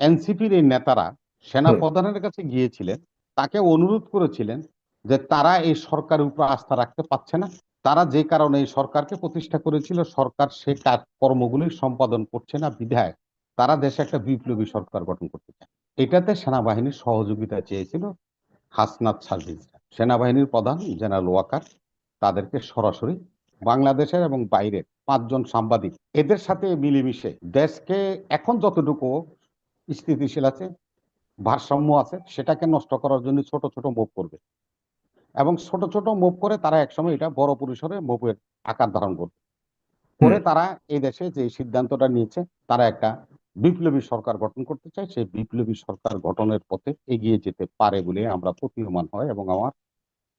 এনসিপির এই নেতারা সেনা প্রধানের কাছে গিয়েছিলেন তাকে অনুরোধ করেছিলেন যে তারা এই সরকারের উপর আস্থা রাখতে পারছে না। তারা যে কারণে এই সরকারকে প্রতিষ্ঠা করেছিল সরকার সে কাজ কর্মগুলি সম্পাদন করছে না বিধায় তারা দেশে একটা বিপ্লবী সরকার গঠন করতে চায়। এটাতে সেনাবাহিনীর সহযোগিতা চেয়েছিল হাসনাত সার্ভিস সেনাবাহিনীর প্রধান জেনারেল ওয়াকার তাদেরকে সরাসরি বাংলাদেশের এবং বাইরের পাঁচজন সাংবাদিক এদের সাথে মিলেমিশে দেশকে এখন যতটুকু স্থিতিশীল আছে ভারসাম্য আছে সেটাকে নষ্ট করার জন্য ছোট ছোট মুভ করবে। এবং ছোট ছোট মুভ করে তারা একসময় এটা বড় পরিসরে মুভের আকার ধারণ করবে। করে তারা এই দেশে যে সিদ্ধান্তটা নিয়েছে তারা একটা বিপ্লবী সরকার গঠন করতে চায়। সেই বিপ্লবী সরকার গঠনের পথে এগিয়ে যেতে পারে বলে আমরা প্রতীয়মান হয় এবং আমার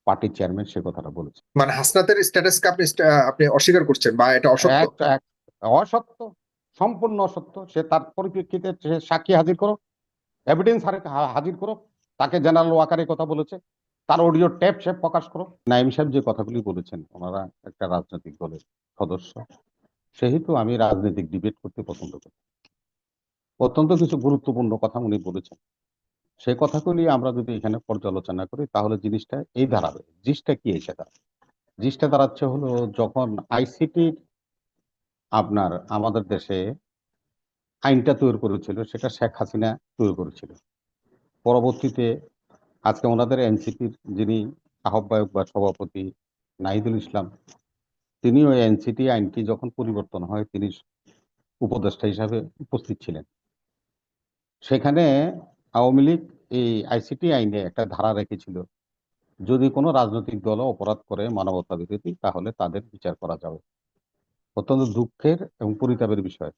পার্টির চেয়ারম্যান সে কথাটা বলেছে। মানে হাসনাতের স্ট্যাটাসকে আপনি আপনি অস্বীকার করছেন বা এটা অসত্য? অসত্য। সম্পূর্ণ অসত্য সে তার পরিপ্রেক্ষিতে সে সাক্ষী হাজির করো। এভিডেন্স হাজির করো। তাকে জেনারেল ওয়াকারের কথা বলেছে। তার অডিও টেপ সে প্রকাশ করো। নাইম সাহেব যে কথাগুলি বলেছেন, ওনারা একটা রাজনৈতিক দলের সদস্য। সেহেতু আমি রাজনৈতিক ডিবেট করতে পছন্দ করি। অত্যন্ত কিছু গুরুত্বপূর্ণ কথা উনি বলেছেন। সেই কথাগুলি আমরা যদি এখানে পর্যালোচনা করি, তাহলে জিনিসটা এই দাঁড়াবে জিনিসটা কি এসে দাঁড়াবে জিনিসটা দাঁড়াচ্ছে হলো যখন আইসিটির আপনার আমাদের দেশে আইনটা তৈরি করেছিল, সেটা শেখ হাসিনা তৈরি করেছিল। পরবর্তীতে আজকে ওনাদের এনসিপির যিনি আহ্বায়ক বা সভাপতি নাহিদুল ইসলাম তিনি ওই এনসিটি আইনটি যখন পরিবর্তন হয়, তিনি উপদেষ্টা হিসাবে উপস্থিত ছিলেন। সেখানে আওয়ামী লীগ এই আইসিটি আইনে একটা ধারা রেখেছিল, যদি কোনো রাজনৈতিক দল অপরাধ করে মানবতা বিরোধী তাহলে তাদের বিচার করা যাবে। অত্যন্ত দুঃখের এবং পরিতাপের বিষয়।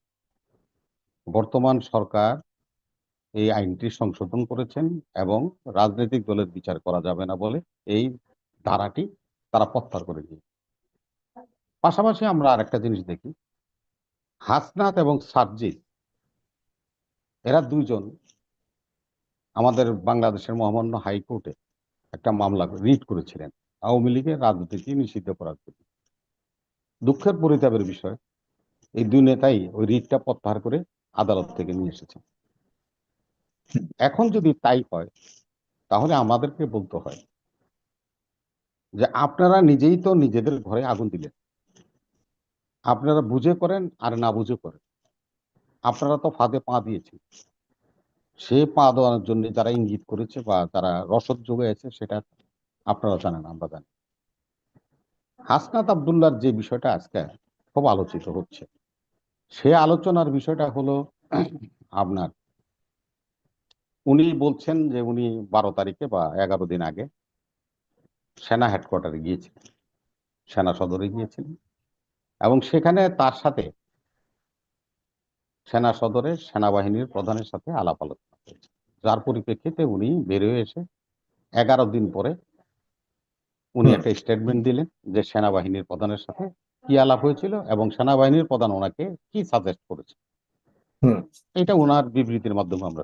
বর্তমান সরকার এই আইনটি সংশোধন করেছেন এবং রাজনৈতিক দলের বিচার করা যাবে না বলে এই ধারাটি তারা প্রত্যাহার করে দিয়ে পাশাপাশি আমরা আরেকটা জিনিস দেখি। হাসনাত এবং সার্জিদ এরা দুইজন আমাদের বাংলাদেশের মহামান্য হাইকোর্টে একটা মামলা রিট করেছিলেন। আওয়ামী লীগের রাজনীতিকে নিষিদ্ধ করার জন্য। দুঃখের পরিতাপের বিষয়। এই দুই নেতাই ওই রিটটা প্রত্যাহার করে আদালত থেকে নিয়ে এসেছে এখন যদি তাই হয়, তাহলে আমাদেরকে বলতে হয় যে আপনারা নিজেই তো নিজেদের ঘরে আগুন দিলেন। আপনারা বুঝে করেন আর না বুঝে করেন। আপনারা তো ফাঁদে পা দিয়েছেন। সে পা দেওয়ার জন্য যারা ইঙ্গিত করেছে বা যারা রসদ যোগাইছে, সেটা আপনারা জানেন, আমরা জানি। হাসনাত আবদুল্লার যে বিষয়টা আজকে খুব আলোচিত হচ্ছে, সে আলোচনার বিষয়টা হলো আপনার, উনি বলছেন যে উনি বারো তারিখে বা এগারো দিন আগে সেনা হেডকোয়ার্টারে গিয়েছিলেন, সেনা সদরে গিয়েছিলেন এবং সেখানে তার সাথে সেনা সদরে সেনাবাহিনীর প্রধানের সাথে আলাপ আলোচনা হয়েছে। যার পরিপ্রেক্ষিতে উনি বেরিয়ে এসে এগারো দিন পরে উনি একটা স্টেটমেন্ট দিলেন যে সেনাবাহিনীর প্রধানের সাথে কি আলাপ হয়েছিল এবং সেনাবাহিনীর প্রধান ওনাকে কি সাজেস্ট করেছে। এটা ওনার বিবৃতির মাধ্যমে আমরা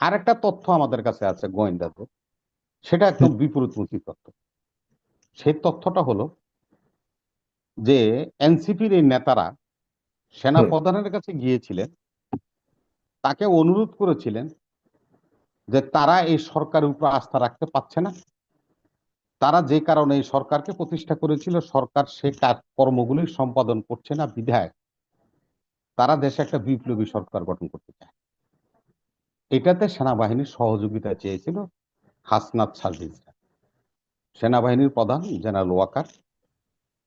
আরেকটা তথ্য আমাদের কাছে আছে গোয়েন্দাদের সেটা একদম বিপরীতমুখী তথ্য। সেই তথ্যটা হলো যে এনসিপির এই নেতারা সেনা প্রধানের কাছে গিয়েছিলেন তাকে অনুরোধ করেছিলেন যে তারা এই সরকারের উপর আস্থা রাখতে পারছে না। তারা যে কারণে এই সরকারকে প্রতিষ্ঠা করেছিল সরকার সে কাজ কর্মগুলি সম্পাদন করছে না বিধায় তারা দেশে একটা বিপ্লবী সরকার গঠন করতে চায়। এটাতে সেনাবাহিনীর সহযোগিতা চেয়েছিল হাসনাত সার্ভিস সেনাবাহিনীর প্রধান জেনারেল ওয়াকার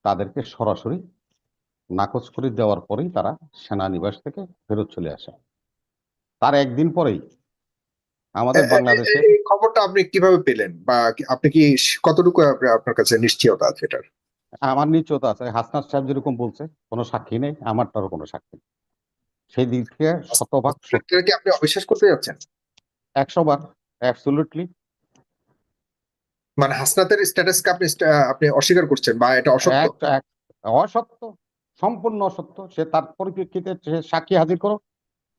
তাদেরকে সরাসরি নাকচ করে দেওয়ার পরেই তারা সেনানিবাস থেকে ফেরত চলে আসে। তার একদিন পরেই আমাদের বাংলাদেশে খবরটা আপনি কীভাবে পেলেন? বা আপনি কি কতটুকু আপনি- আপনার কাছে নিশ্চয়তা আছে এটার? আমার নিশ্চয়তা আছে। হাসনাত সাহেব যেরকম বলছে কোনো সাক্ষী নেই আমারটারও কোনো সাক্ষী নেই। সেই দিক থেকে শতভাগ সত্য কি আপনি অবিশ্বাস করতে যাচ্ছেন? একশো বার মানে হাসনাতের স্ট্যাটাসকে আপনি আপনি অস্বীকার করছেন বা এটা অসত্য? অসত্য সম্পূর্ণ অসত্য। সে তার পরিপ্রেক্ষিতে সে সাক্ষী হাজির করো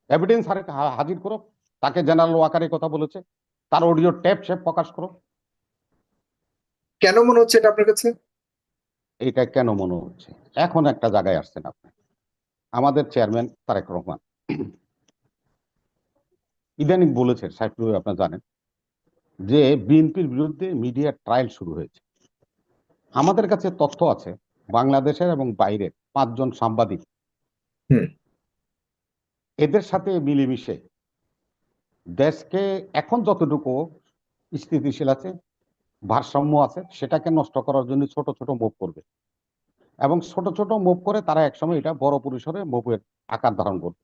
এভিডেন্স হাজির করো তাকে জেনারেল ওয়াকারের কথা বলেছে। তার অডিও টেপ সে প্রকাশ করো কেন মনে হচ্ছে এটা আপনার কাছে? এটা কেন মনে হচ্ছে? এখন একটা জায়গায় আসছেন আপনি। আমাদের চেয়ারম্যান তারেক রহমান। ইদানিং বলেছেন সাইফুল আপনারা জানেন যে বিএনপির বিরুদ্ধে মিডিয়া ট্রায়াল শুরু হয়েছে। আমাদের কাছে তথ্য আছে বাংলাদেশের এবং বাইরের পাঁচজন সাংবাদিক। হুম। এদের সাথে মিলেমিশে দেশকে এখন যতটুকু স্থিতিশীল আছে ভারসাম্য আছে সেটাকে নষ্ট করার জন্য ছোট ছোট মুভ করবে। এবং ছোট ছোট মুভ করে তারা একসময় এটা বড় পরিসরে মুভের আকার ধারণ করবে।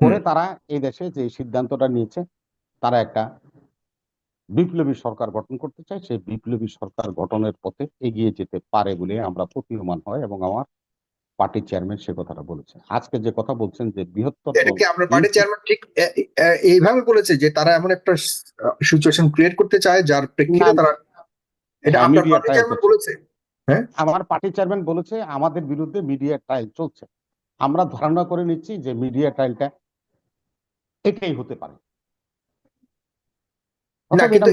করে তারা এই দেশে যে সিদ্ধান্তটা নিয়েছে তারা একটা বিপ্লবী সরকার গঠন করতে চায়। সেই বিপ্লবী সরকার গঠনের পথে এগিয়ে যেতে পারে বলে আমরা প্রতীয়মান হয় এবং আমার পার্টির চেয়ারম্যান সে কথাটা বলেছে। আজকে যে কথা বলছেন যে বৃহত্তর এটা দল কি আপনার পার্টির চেয়ারম্যান ঠিক এইভাবে বলেছে যে তারা এমন একটা সিচুয়েশন ক্রিয়েট করতে চায় যার প্রেক্ষিতে তারা এটা হ্যাঁ, আপনার পার্টির চেয়ারম্যান। বলেছে। আমার পার্টির চেয়ারম্যান বলেছে আমাদের বিরুদ্ধে মিডিয়া ট্রায়াল চলছে। আমরা ধারণা করে নিচ্ছি যে মিডিয়া ট্রায়ালটা এটাই হতে পারে। না কিন্তু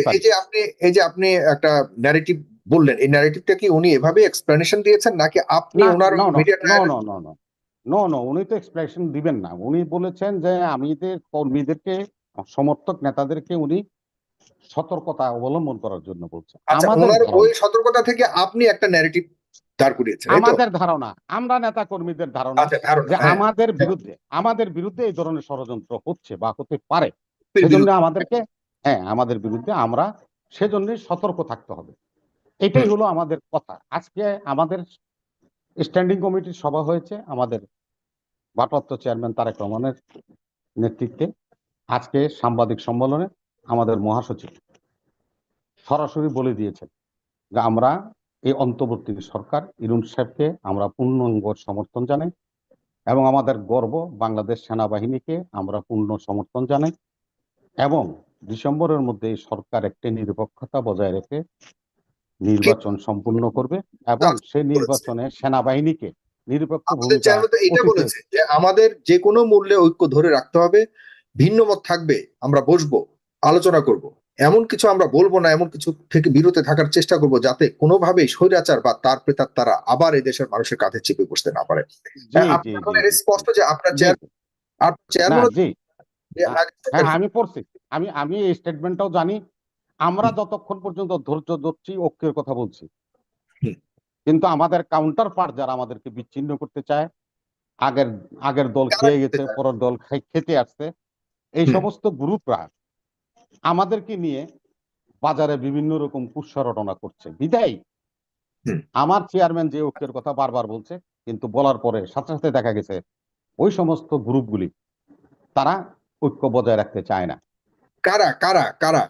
পারি। এই যে আপনি এই যে আপনি একটা ন্যারেটিভ বললেন এই ন্যারেটিভটা কি উনি এভাবে এক্সপ্লেনেশন দিয়েছেন নাকি আপনি ওনার মিডিয়া. No, no, উনি তো এক্সপ্লেনেশন দিবেন না। উনি বলেছেন যে আমিদের কর্মীদেরকে সমর্থক নেতাদেরকে উনি সতর্কতা অবলম্বন করার জন্য বলছে আচ্ছা আমাদের ওই সতর্কতা থেকে আপনি একটা ন্যারেটিভ দাঁড় করিয়েছেন আমাদের ধারণা আমরা নেতা কর্মীদের ধারণা আচ্ছা যে হ্যাঁ, আমাদের বিরুদ্ধে আমাদের বিরুদ্ধে এই ধরনের ষড়যন্ত্র হচ্ছে বা হতে পারে। সেজন্য আমাদেরকে হ্যাঁ আমাদের বিরুদ্ধে আমরা সেজন্য সতর্ক থাকতে হবে। এটাই হলো আমাদের কথা। আজকে আমাদের স্ট্যান্ডিং কমিটির সভা হয়েছে আমাদের ভারপ্রাপ্ত চেয়ারম্যান তারেক রহমানের নেতৃত্বে। আজকে সাংবাদিক সম্মেলনে আমাদের মহাসচিব সরাসরি বলে দিয়েছেন যে আমরা এই অন্তর্বর্তী সরকার ইরুন সাহেবকে আমরা পূর্ণাঙ্গ সমর্থন জানাই এবং আমাদের গর্ব বাংলাদেশ সেনাবাহিনীকে আমরা পূর্ণ সমর্থন জানাই এবং ডিসেম্বরের মধ্যে এই সরকার একটি নিরপেক্ষতা বজায় রেখে নির্বাচন সম্পূর্ণ করবে এবং সেই নির্বাচনে সেনাবাহিনীকে নিরপেক্ষ ভূমিকা এটা বলেছে যে আমাদের যে কোনো মূল্যে ঐক্য ধরে রাখতে হবে ভিন্ন মত থাকবে আমরা বসবো আলোচনা করব। এমন কিছু আমরা বলব না এমন কিছু থেকে বিরত থাকার চেষ্টা করব যাতে কোনোভাবেই স্বৈরাচার বা তার প্রেতার তারা আবার এই দেশের মানুষের কাঁধে চেপে বসতে না পারে। হ্যাঁ, স্পষ্ট যে আপনার চেয়ারম্যান আমি পড়ছি। আমি আমি এই স্টেটমেন্টটাও জানি। আমরা যতক্ষণ পর্যন্ত ধৈর্য ধরছি ঐক্যের কথা বলছি। কিন্তু আমাদের কাউন্টার পার্ট যারা আমাদেরকে বিচ্ছিন্ন করতে চায় আগের আগের দল খেয়ে গেছে পরের দল খেতে আসছে এই সমস্ত গ্রুপরা আমাদেরকে নিয়ে বাজারে বিভিন্ন রকম কুৎসরটনা করছে। বিদায়। আমার চেয়ারম্যান যে ঐক্যের কথা বারবার বলছে কিন্তু বলার পরে সাথে সাথে দেখা গেছে ওই সমস্ত গ্রুপগুলি তারা ঐক্য বজায় রাখতে চায় না। কারা কারা কারা?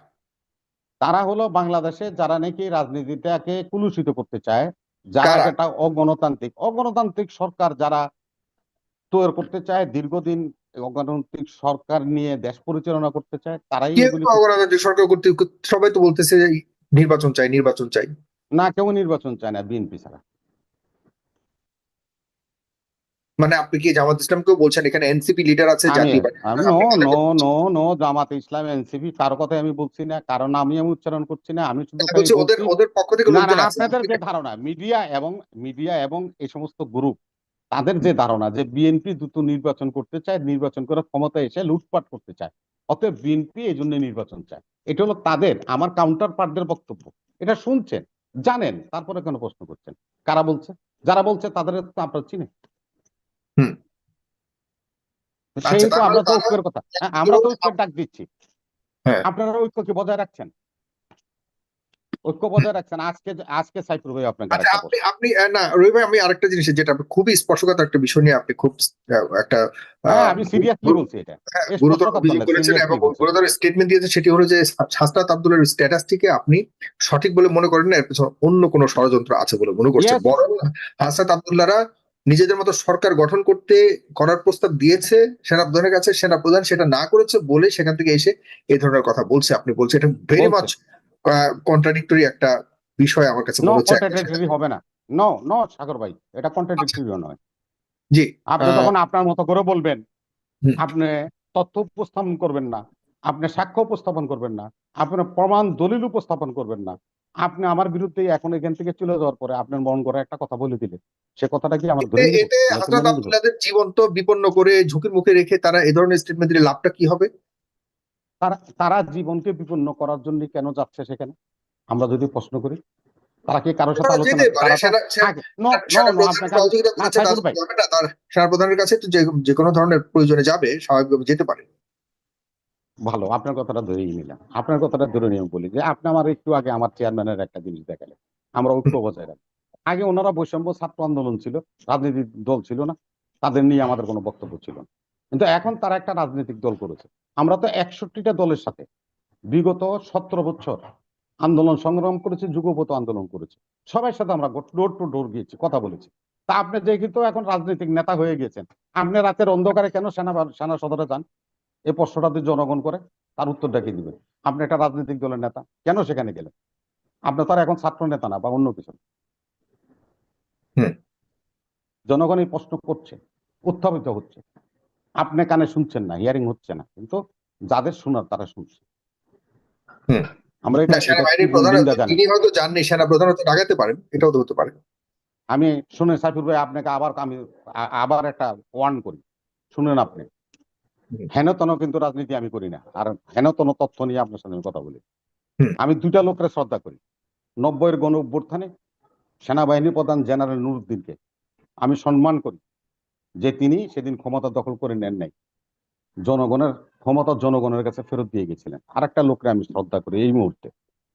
তারা হলো বাংলাদেশে যারা নাকি রাজনীতিটাকে কুলুষিত করতে চায় যারা একটা অগণতান্ত্রিক। অগণতান্ত্রিক সরকার যারা তৈরি করতে চায় দীর্ঘদিন অগণতান্ত্রিক সরকার নিয়ে দেশ পরিচালনা করতে চায় তারাই অগণতান্ত্রিক সরকার করতে সবাই তো বলতেছে নির্বাচন চাই নির্বাচন চাই। না কেউ নির্বাচন চায় না বিএনপি ছাড়া। মানে আপনি কি জামাত ইসলামকেও বলছেন? এখানে এনসিপি লিডার আছে জামাত ইসলাম এনসিপি কারও কথাই আমি বলছি না কারণ আমি আমি উচ্চারণ করছি না আমি শুধু ওদের ওদের পক্ষ থেকে আপনাদের যে ধারণা মিডিয়া এবং মিডিয়া এবং এই সমস্ত গ্রুপ তাদের যে ধারণা যে বিএনপি দ্রুত নির্বাচন করতে চায় নির্বাচন করে ক্ষমতা এসে লুটপাট করতে চায় অতএব বিএনপি এই জন্য নির্বাচন চায়। এটা হলো তাদের আমার কাউন্টার পার্টদের বক্তব্য। এটা শুনছেন জানেন তারপরে কেন প্রশ্ন করছেন? কারা বলছে? যারা বলছে তাদের তো আপনারা চিনে হুম। সেই আচ্ছা, তো আমরা তো ঐক্যের কথা। হ্যাঁ, আমরা তো ঐক্যের ডাক দিচ্ছি। হ্যাঁ। আপনারা ঐক্যকে বজায় রাখছেন। ঐক্য বজায় রাখছেন। আজকে আজকে সাইফুল ভাই আপনাকে আচ্ছা আপনি আপনি না রবি ভাই আমি আরেকটা জিনিস যেটা আপনি খুবই স্পর্শকাতর একটা বিষয় নিয়ে আপনি খুব একটা আহ, হ্যাঁ আমি সিরিয়াসলি বলছি এটা। হ্যাঁ, গুরুতর অভিযোগ করেছেন এবং গুরুতর স্টেটমেন্ট দিয়েছে সেটি হলো যে হাসনাত আব্দুলের স্ট্যাটাসটিকে আপনি সঠিক বলে মনে করেন না এর পেছনে অন্য কোনো ষড়যন্ত্র আছে বলে মনে করছেন. বরং হাসনাত আব্দুল্লাহরা নিজেদের মতো সরকার গঠন করতে করার প্রস্তাব দিয়েছে সেনাপ্রধানের কাছে সেনাপ্রধান সেটা না করেছে বলে সেখান থেকে এসে এই ধরনের কথা বলছে আপনি বলছেন। এটা ভেরি মাচ কন্ট্রাডিক্টরি একটা বিষয় আমার কাছে মনে হচ্ছে। হবে না। নো নো সাগর ভাই এটা কন্ট্রাডিক্টরি নয়। জি আপনি যখন আপনার মতো করে বলবেন আপনি তথ্য উপস্থাপন করবেন না আপনি সাক্ষ্য উপস্থাপন করবেন না আপনি প্রমাণ দলিল উপস্থাপন করবেন না আপনি আমার বিরুদ্ধে এখন এখান থেকে চলে যাওয়ার পরে আপনার মন করে একটা কথা বলে দিলেন। সে কথাটা কি আমার এতে-? আব্দুল্লাহদের জীবন্ত বিপন্ন করে ঝুঁকির মুখে রেখে তারা এ ধরনের স্টেটমেন্ট দিলে লাভটা কি হবে? তারা তারা জীবনকে বিপন্ন করার জন্য কেন যাচ্ছে সেখানে? আমরা যদি প্রশ্ন করি তারা কি কারোর সাথে আলোচনা যেতে তো সেনা- সেনা- আগে- no, no, সেনা no, প্রধান আপনাকে সহযোগিতা না, করেছে, সাইফুল তার ভাই, যাবে না, তার সেনা প্রধানের কাছে তো যে কোনো ধরনের প্রয়োজনে যাবে স্বাভাবিকভাবে যেতে পারে। ভালো, আপনার কথাটা ধরেই নিলাম। আপনার কথাটা ধরে নিয়ে বলি যে, আপনি আমার একটু আগে আমার চেয়ারম্যানের একটা জিনিস দেখালেন। আমরা ঐক্য বজায় রাখি। আগে ওনারা বৈষম্য ছাত্র আন্দোলন ছিল, রাজনৈতিক দল ছিল না, তাদের নিয়ে আমাদের কোনো বক্তব্য ছিল না। কিন্তু এখন তারা একটা রাজনৈতিক দল করেছে। আমরা তো একষট্টিটা দলের সাথে বিগত সতেরো বছর আন্দোলন সংগ্রাম করেছি যুগপত আন্দোলন করেছি। সবাই সাথে আমরা ডোর টু ডোর গিয়েছি, কথা বলেছি। তা আপনি যে কিন্তু এখন রাজনৈতিক নেতা হয়ে গেছেন, আপনি রাতের অন্ধকারে কেন সেনা সেনা সদরে যান? এই প্রশ্নটা যদি জনগণ করে তার উত্তরটা কি দিবেন আপনি একটা রাজনৈতিক দলের নেতা কেন সেখানে গেলেন? আপনি তার এখন ছাত্র নেতা না বা অন্য কিছু। জনগণ এই প্রশ্ন করছে উত্থাপিত হচ্ছে। আপনি কানে শুনছেন না হিয়ারিং হচ্ছে না কিন্তু যাদের শোনার তারা শুনছে। আমরা এটা না সেনাবাহিনীর এটা প্রধান নিন্দা জানাই। তিনি হয়তো জাননি সেনা প্রধান হয়তো পারেন এটাও তো হতে পারে। আমি শুনে সাইফুর ভাই আপনাকে আবার আমি আবার একটা ওয়ার্ন করি। শুনেন আপনি। হেনতন কিন্তু রাজনীতি আমি করি না। আর হেনতন তথ্য নিয়ে আপনার সাথে আমি কথা বলি। আমি দুইটা লোকের শ্রদ্ধা করি। নব্বইয়ের গণ অভ্যুত্থানে সেনাবাহিনী প্রধান জেনারেল নুরুদ্দিনকে আমি সম্মান করি যে তিনি সেদিন ক্ষমতা দখল করে নেন নাই। জনগণের ক্ষমতা জনগণের কাছে ফেরত দিয়ে গেছিলেন। আর একটা লোককে আমি শ্রদ্ধা করি এই মুহূর্তে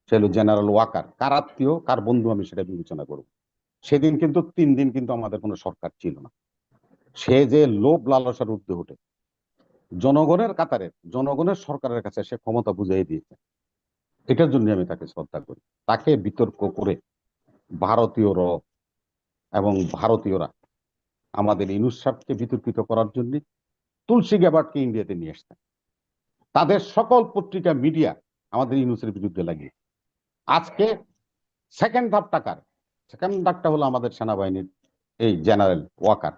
সে হলো জেনারেল ওয়াকার। কার আত্মীয় কার বন্ধু আমি সেটা বিবেচনা করব। সেদিন কিন্তু তিন দিন কিন্তু আমাদের কোনো সরকার ছিল না। সে যে লোভ লালসার ঊর্ধ্বে ওঠে জনগণের কাতারে, জনগণের সরকারের কাছে সে ক্ষমতা বুঝিয়ে দিয়েছে। এটার জন্য আমি তাকে শ্রদ্ধা করি। তাকে বিতর্ক করে ভারতীয় র এবং ভারতীয়রা আমাদের ইনুস সাহেবকে বিতর্কিত করার জন্য তুলসী গ্যাবার্টকে ইন্ডিয়াতে নিয়ে আসতেন তাদের সকল পত্রিকা, মিডিয়া আমাদের ইনুসের বিরুদ্ধে লাগিয়ে। আজকে সেকেন্ড ধাপ টাকার সেকেন্ড ধাপটা হলো আমাদের সেনাবাহিনীর এই জেনারেল ওয়াকার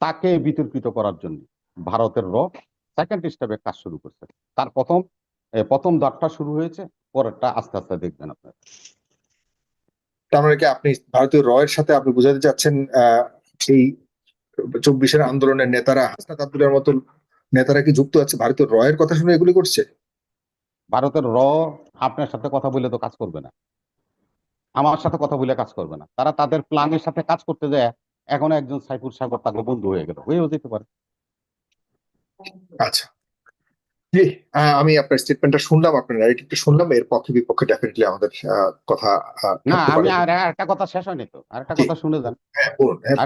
তাকে বিতর্কিত করার জন্য ভারতের র সেকেন্ড স্টেপে কাজ শুরু করছে। তার প্রথম প্রথম ধাপটা শুরু হয়েছে পরেরটা আস্তে আস্তে দেখবেন আপনার। তার মানে কি আপনি ভারতীয় রয়ের সাথে আপনি বোঝাতে চাচ্ছেন আহ, এই চব্বিশের আন্দোলনের নেতারা হাসনাত আব্দুলের মতো নেতারা কি যুক্ত আছে? ভারতীয় রয়ের কথা শুনে এগুলি করছে? ভারতের র আপনার সাথে কথা বলে তো কাজ করবে না। আমার সাথে কথা বলে কাজ করবে না। তারা তাদের প্ল্যানের সাথে কাজ করতে যায় এখন একজন সাইফুর সাগর তাকে বন্ধু হয়ে গেল। হয়েও যেতে পারে। আচ্ছা। জি আমি আপনার স্টেটমেন্টটা শুনলাম আপনার ন্যারেটিভটা শুনলাম এর পক্ষে বিপক্ষে ডেফিনেটলি আমাদের কথা না আমি আর একটা কথা শেষ হয়নি তো আর একটা কথা শুনে যান। হ্যাঁ, হ্যাঁ,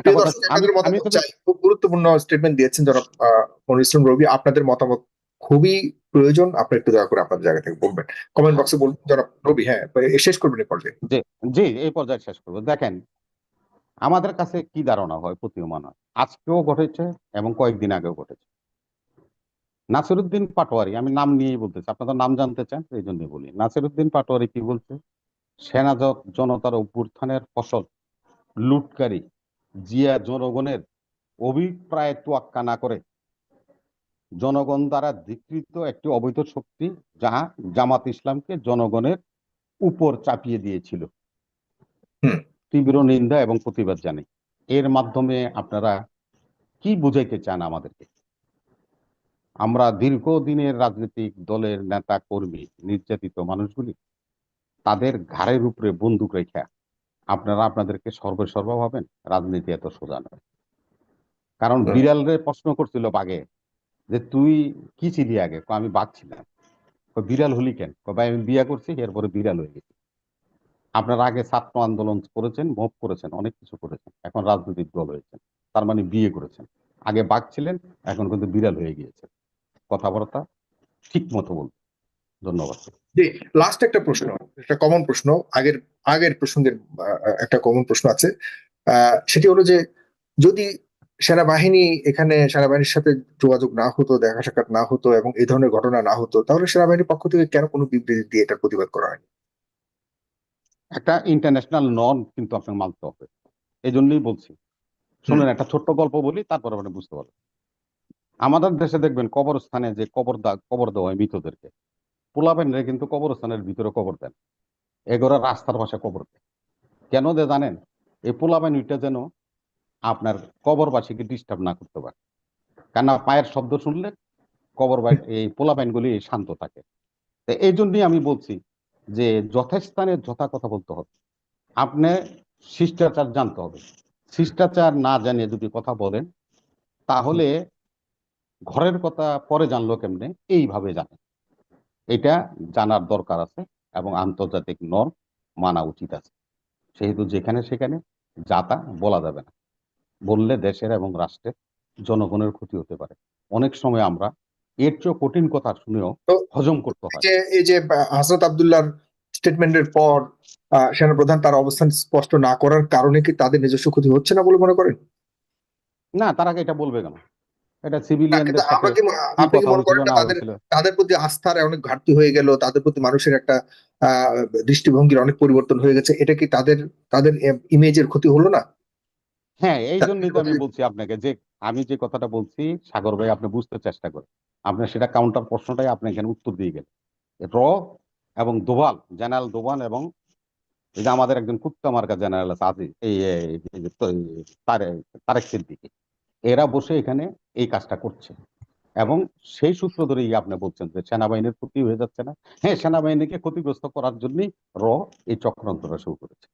খুব গুরুত্বপূর্ণ স্টেটমেন্ট দিয়েছেন আহ, রবি। আপনাদের মতামত খুবই প্রয়োজন আপনি একটু দয়া করে আপনার জায়গা থেকে বলবেন। কমেন্ট বক্সে বলুন জনাব রবি। হ্যাঁ শেষ করবেন এই পর্যায়ে। জি এই পর্যায়ে শেষ করব। দেখেন আমাদের কাছে কি ধারণা হয় প্রতীয়মান হয়? আজকেও ঘটেছে এবং কয়েকদিন আগেও ঘটেছে। নাসিরুদ্দিন পাটোয়ারি আমি নাম নিয়েই বলতেছি আপনাদের নাম জানতে চান এই জন্যই বলি। নাসিরুদ্দিন পাটোয়ারি কি বলছে? সেনা জনতার অভ্যুত্থানের ফসল লুটকারী জিয়া জনগণের অভিপ্রায় তোয়াক্কা না করে জনগণ দ্বারা ধিকৃত একটি অবৈধ শক্তি যাহা জামাত ইসলামকে জনগণের উপর চাপিয়ে দিয়েছিল। তীব্র নিন্দা এবং প্রতিবাদ জানাই। এর মাধ্যমে আপনারা কি বুঝাইতে চান আমাদেরকে? আমরা দীর্ঘদিনের রাজনৈতিক দলের নেতা কর্মী নির্যাতিত মানুষগুলি তাদের ঘাড়ের উপরে বন্দুক রেখা আপনারা আপনাদেরকে সর্বে সর্ব ভাবেন রাজনীতি এত সোজা নয়। কারণ হুম। বিড়ালরে প্রশ্ন করছিল বাঘে যে তুই কি ছিলি আগে? আমি বাঘ ছিলাম। বিড়াল হলি কেন? ভাই আমি বিয়া করছি এরপরে বিড়াল হয়ে গেছি। আপনারা আগে ছাত্র আন্দোলন করেছেন মুভ করেছেন অনেক কিছু করেছেন এখন রাজনৈতিক দল হয়েছেন তার মানে বিয়ে করেছেন। আগে বাঘ ছিলেন এখন কিন্তু বিড়াল হয়ে গিয়েছে কথাবার্তা ঠিক মতো বলুন ধন্যবাদ। জি লাস্ট একটা প্রশ্ন একটা কমন প্রশ্ন আগের আগের প্রসঙ্গের একটা কমন প্রশ্ন আছে। সেটি হলো যে যদি সেনাবাহিনী এখানে সেনাবাহিনীর সাথে যোগাযোগ না হতো দেখা সাক্ষাৎ না হতো এবং এই ধরনের ঘটনা না হতো তাহলে সেনাবাহিনীর পক্ষ থেকে কেন কোনো বিবৃতি দিয়ে এটার প্রতিবাদ করা হয়নি? একটা ইন্টারন্যাশনাল নর্ম কিন্তু আপনাকে মানতে হবে। এই জন্যই বলছি শুনুন একটা ছোট্ট গল্প বলি তারপর আপনি বুঝতে পারবেন। আমাদের দেশে দেখবেন কবরস্থানে যে কবর কবর দেওয়া হয় মৃতদেরকে পোলাপেনরে কিন্তু কবরস্থানের ভিতরে কবর দেন। এগোরা রাস্তার পাশে কবর দেয়। কেন দে জানেন? এই পোলাপেন ওইটা যেন আপনার কবরবাসীকে ডিস্টার্ব না করতে পারে। কেন পায়ের শব্দ শুনলে কবর এই পোলাপেনগুলি শান্ত থাকে। তো এই জন্যই আমি বলছি যে যথাস্থানে যথা কথা বলতে হবে। আপনি শিষ্টাচার জানতে হবে। শিষ্টাচার না জানিয়ে যদি কথা বলেন, তাহলে ঘরের কথা পরে জানলো কেমনে? এইভাবে জানে। এটা জানার দরকার আছে এবং আন্তর্জাতিক নর্ম মানা উচিত আছে। সেহেতু যেখানে সেখানে যাতা বলা যাবে না। বললে দেশের এবং রাষ্ট্রের জনগণের ক্ষতি হতে পারে। অনেক সময় আমরা এর চেয়ে কঠিন কথা শুনেও হজম করতে হয়। যে এই যে হাসরত আবদুল্লাহর স্টেটমেন্টের পর সেনাপ্রধান তার অবস্থান স্পষ্ট না করার কারণে কি তাদের নিজস্ব ক্ষতি হচ্ছে না বলে মনে করেন? না তারা এটা বলবে কেন? এটা সিভিলিয়ানদের সাথে কি কি আপনি কি মনে করেন না না তাদের তাদের প্রতি আস্থার অনেক ঘাটতি হয়ে গেল তাদের প্রতি মানুষের একটা দৃষ্টিভঙ্গির অনেক পরিবর্তন হয়ে গেছে এটা কি তাদের তাদের ইমেজের ক্ষতি হলো না? হ্যাঁ এই জন্যই তো আমি বলছি আপনাকে যে আমি যে কথাটা বলছি সাগর ভাই আপনি বুঝতে চেষ্টা করেন। আপনার সেটা কাউন্টার প্রশ্নটাই আপনি এখানে উত্তর দিয়ে গেলেন। র এবং দোভাল জেনারেল দোভাল এবং এই যে আমাদের একজন কুত্তা মার্কা জেনারেল আছে আজি এই তারেক সিদ্দিকি। এরা বসে এখানে এই কাজটা করছে। এবং সেই সূত্র ধরেই আপনি বলছেন যে সেনাবাহিনীর ক্ষতি হয়ে যাচ্ছে না। হ্যাঁ সেনাবাহিনীকে ক্ষতিগ্রস্ত করার জন্যই র এই চক্রান্তটা শুরু করেছে।